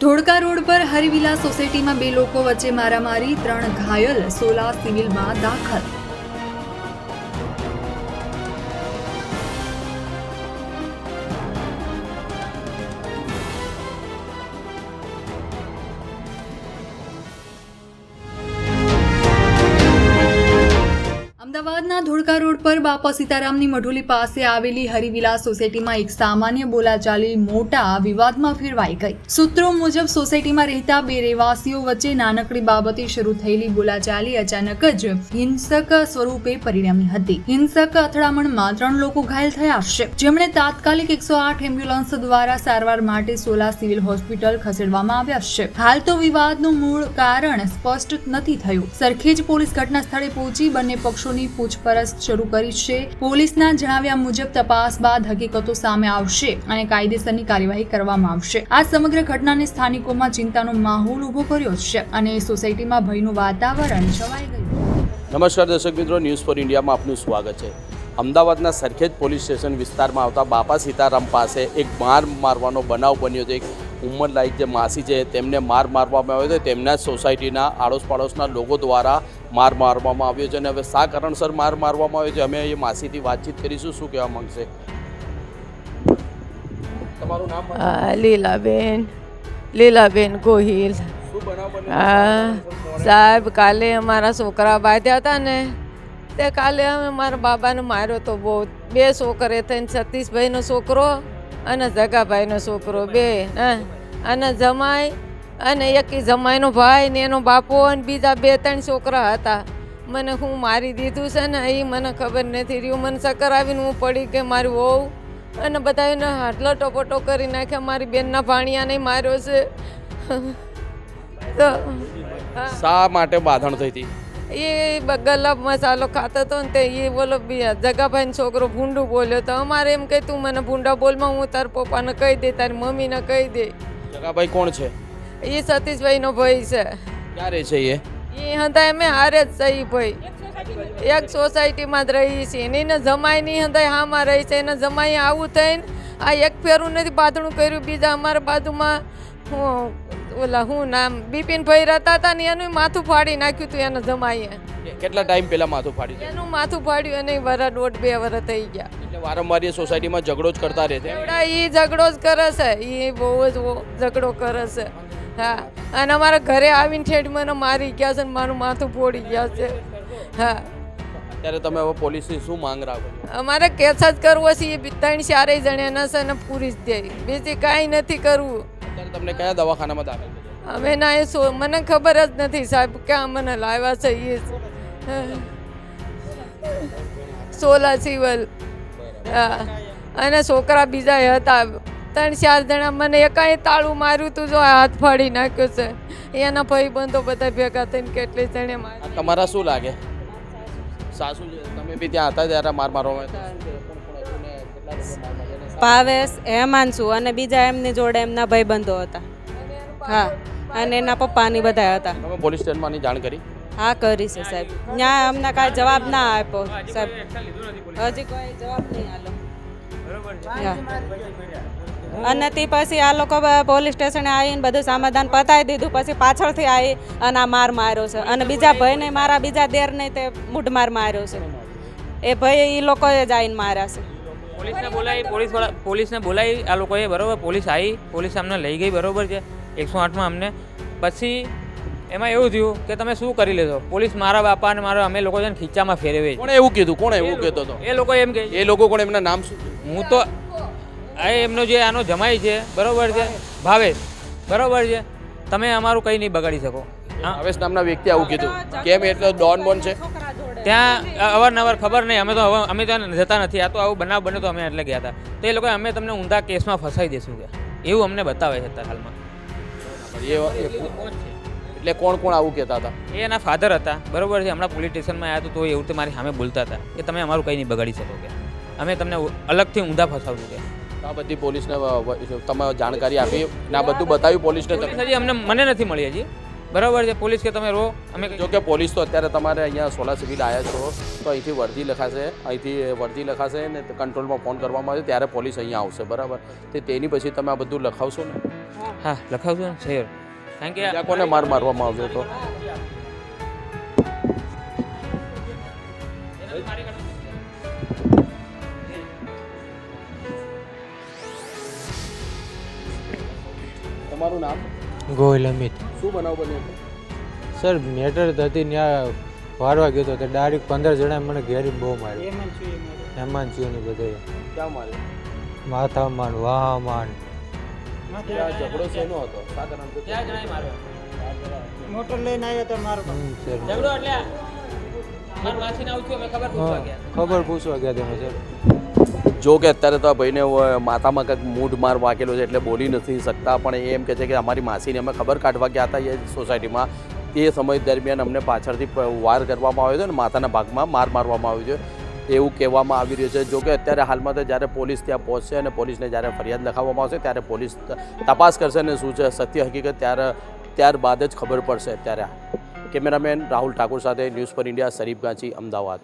Dholka road પર હરિવિલા સોસાયટીમાં બે લોકો વચ્ચે મારામારી ત્રણ ઘાયલ સોલા સિવિલમાં દાખલ અમદાવાદના ધોળકા રોડ પર બાપા સીતારામની મઢોલી પાસે આવેલી હરિવિલા સોસાયટીમાં એક સામાન્ય બોલાચાલી મોટા વિવાદમાં ફેરવાઈ ગઈ. સૂત્રો મુજબ સોસાયટીમાં રહેતા બે રહેવાસીઓ વચ્ચે નાનકડી બાબતે શરૂ થયેલી બોલાચાલી અચાનક જ હિંસક સ્વરૂપે પરિણમી હતી. હિંસક અથડામણમાં ત્રણ લોકો ઘાયલ થયા છે. જેમણે તાત્કાલિક એકસો આઠ એમ્બ્યુલન્સ દ્વારા સારવાર માટે સોલા સિવિલ હોસ્પિટલ ખસેડવામાં આવ્યા છે. હાલ તો વિવાદનું મૂળ કારણ સ્પષ્ટ નથી થયું. સરખેજ પોલીસ ઘટના સ્થળે પહોંચી બંને પક્ષોની પૂછપરછ શરૂ કરી છે. પોલીસના જણાવ્યા મુજબ તપાસ બાદ હકીકતો સામે આવશે અને કાયદેસરની કાર્યવાહી કરવામાં આવશે. આ સમગ્ર ઘટનાને સ્થાનિકોમાં ચિંતાનો માહોલ ઊભો કર્યો છે અને સોસાયટીમાં ભયનું વાતાવરણ છવાઈ ગયું નમસ્કાર દર્શક મિત્રો ન્યૂઝ ફોર ઇન્ડિયામાં આપનું સ્વાગત છે. અમદાવાદના સરખેજ પોલીસ સ્ટેશન વિસ્તારમાં આવતા બાપા સીતારામ પાસે એક માર મારવાનો બનાવ બન્યો હતો એક ઉંમરલાયક જે માસી છે, તેમને માર મારવામાં આવ્યો હતો તેમના સોસાયટીના આડોશ પાડોશના લોકો દ્વારા માર મારવામાં આવ્યો છે અને હવે શા કારણસર માર મારવામાં આવ્યો છે? અમે એ માસીથી વાતચીત કરીશું. શું કહેવા માંગશે? તમારું નામ લીલાબેન લીલાબેન ગોહિલ. સાહેબ કાલે અમારા છોકરા બાંધ્યા હતા ને તે કાલે અમે મારા બાબાને માર્યો તો બહુ. બે છોકરે થઈને સતીશભાઈનો છોકરો અને જગાભાઈનો છોકરો બે હા? અને જમાઈ અને એકી જમાઈનો ભાઈ ને એનો બાપો અને બીજા બે ત્રણ છોકરા હતા. મને હું મારી દીધું છે ને એ મને ખબર નથી રહ્યું. મને ચક્કર આવીને હું પડી કે મારી વહુ. અને બધા એને હાટલો ટોપોટો કરી નાખ્યા. મારી બેનના ભાણિયાને માર્યો છે. તો શા માટે બાંધણ થઈ હતી? એ ગલબ મસાલો ખાતો હતો ને તે એ બોલો જગાભાઈનો છોકરો ભૂંડું બોલ્યો તો અમારે એમ કહે તું મને ભૂંડા બોલમાં હું તાર પપ્પાને કહી દે તારી મમ્મીને કહી દે. જગાભાઈ કોણ છે? એ સતીશભાઈનો ભાઈ છે. ક્યારે છે એ? એ હતા એમે હારે જ ઈ ભાઈ. એક સોસાયટીમાં જ રહી છે. ને એને જમાઈ નહીં હતા હામાં રહી છે. એને જમાઈ આવું થઈને આ એક ફેરું નથી બાંધણું કર્યું. બીજા અમારા બાજુમાં હું ઓલા હું નામ બિપિનભાઈ રહેતા હતા ને એનું માથું ફાડી નાખ્યું હતું એને જમાઈએ. કેટલા ટાઈમ પહેલા માથું ફાડી એનું માથું ફાડ્યું અને વરા દોઢ બે વરસ થઈ ગયા. એટલે વારંવાર એ સોસાયટીમાં ઝઘડો જ કરતા રહે છે એવડા એ ઝઘડો જ કરે છે. એ બહુ જ ઝઘડો કરે છે. હા. અને અમારા ઘરે આવીને ઠેઠ મને મારી ગયા છે ને મારું માથું ફોડી ગયા છે. હા. ત્યારે તમે હવે પોલીસની શું માંગ રાખો? અમારે કેસ જ કરવો છે એ ત્રણ ચારેય જણ્યાના છે ને પૂરી જ દે. બીજી કાંઈ નથી કરવું. અત્યારે તમને કયા દવાખાનામાં દાખલ અમે ના એ સો મને ખબર જ નથી સાહેબ ક્યાં મને લાવ્યા છે એ. સોલા સિવલ. હા. અને છોકરા બીજા હતા. ત્રણ ચાર જણા મને એકાએ તાળું માર્યું તું જો હાથ ફાડી નાખ્યો છે. એના ભાઈ બંધો બધા ભેગા થઈને કેટલી જણે આ તમારા શું લાગે? સાસુ તમે બી ત્યાં હતા ત્યારે માર મારો માર? ભાવેશ હેમાંશુ અને બીજા એમની જોડે એમના ભાઈબંધો હતા. હા અને એના પપ્પાની બધા હતા. તમે પોલીસ સ્ટેશનમાંની જાણ કરી? હા કરી છે સાહેબ. ત્યાં અમને કાંઈ જવાબ ના આપ્યો સાહેબ. હજી કોઈ જવાબ નહીં આલો. અને તે પછી આ લોકો પોલીસ સ્ટેશને આવીને બધું સમાધાન પતાવી દીધું. પછી પાછળથી આવી અને આ માર માર્યો છે. અને બીજા ભાઈને મારા બીજા દેરને તે મૂઢ માર માર્યો છે. એ ભાઈ એ લોકોએ જ આવીને માર્યા છે. પોલીસને બોલાવી પોલીસ પોલીસને બોલાવી. આ લોકોએ બરોબર પોલીસ આવી પોલીસ અમને લઈ ગઈ બરોબર છે. એકસો આઠમાં અમને. પછી એમાં એવું થયું કે તમે શું કરી લેશો? પોલીસ મારા બાપા અને મારા અમે લોકો છે ને ખીચામાં ફેરવે છે. કોણે એવું કીધું? કોણે એવું કહેતો હતો? એ લોકો એમ કહે એ લોકો કોણ એમના નામ શું? છે? હું તો આ એમનો જે આનો જમાઈ છે બરોબર છે? ભાવેશ બરોબર છે? તમે અમારું કંઈ નહીં બગાડી શકો. ભાવેશ નામના વ્યક્તિ આવું કીધું. કેમ? એટલે ડોન બોન છે. ત્યાં અવારનવાર ખબર નહીં. અમે તો હવે અમે ત્યાં જતા નથી. આ તો આવું બનાવ બન્યો તો અમે એટલે ગયા હતા. તો એ લોકોએ અમે તમને ઊંધા કેસમાં ફસાઈ દઈશું કે. એવું અમને બતાવે છે અત્યારે હાલમાં. એટલે કોણ કોણ આવું કહેતા હતા? એ એના ફાધર હતા. બરોબર છે? હમણાં પોલીસ સ્ટેશનમાં આવ્યા તો એવું તે મારી સામે બોલતા હતા કે તમે અમારું કંઈ નહીં બગાડી શકો કે. અમે તમને અલગથી ઊંધા ફસાવશું કે. આ બધી પોલીસને તમે જાણકારી આપી ના બધું બતાવ્યું પોલીસને હજી અમને મને નથી મળી હજી. બરાબર છે પોલીસ કે તમે રો અમે જો કે પોલીસ તો અત્યારે તમારે અહીંયા સોલા સિવિલ આવ્યા છો તો અહીંથી વર્દી લખાશે અહીંથી વર્દી લખાશે ને કંટ્રોલમાં ફોન કરવામાં આવશે ત્યારે પોલીસ અહીંયા આવશે બરાબર? તે તેની પછી તમે આ બધું લખાવશો ને? હા લખાવશો ને શેર કારણ કે કોને માર મારવામાં આવ્યો હતો તમારું નામ? ગોહિલ અમિત. શું બનાવ બન્યો? હતો સર મેટર હતી ત્યાં વારવા ગયો હતો તે ડાયરેક્ટ પંદર જણા મને ઘેરી બહુ માર્યો. હેમાન ને બધે. ક્યાં માર્યો? માથા માન વાહ માન ત્યાં ઝઘડો શેનો હતો? શા કારણથી? ક્યાં જણાય મારો. ઝઘડો એટલે મારા માસીને આવું ખબર પૂછવા ગયા. ખબર પૂછવા ગયા તમે સર. જો કે અત્યારે તો ભાઈને માથામાં કંઈક મૂઢ માર વાગેલો છે એટલે બોલી નથી શકતા, પણ એ એમ કહે છે કે અમારી માસીને અમે ખબર કાઢવા ગયા હતા એ સોસાયટીમાં. તે સમય દરમિયાન અમને પાછળથી વાર કરવામાં આવ્યો છે ને માથાના ભાગમાં માર મારવામાં આવ્યો છે. એવું કહેવામાં આવી રહ્યું છે. જો કે અત્યારે હાલમાં તો જ્યારે પોલીસ ત્યાં પહોંચશે અને પોલીસને જ્યારે ફરિયાદ લખાવવામાં આવશે, ત્યારે પોલીસ તપાસ કરશે અને શું છે, સત્ય હકીકત ત્યારે, ત્યારબાદ જ ખબર પડશે અત્યારે કેમેરામેન રાહુલ ઠાકુર સાથે ન્યૂઝ પર ઇન્ડિયા, શરીફ ગાંચી, અમદાવાદ.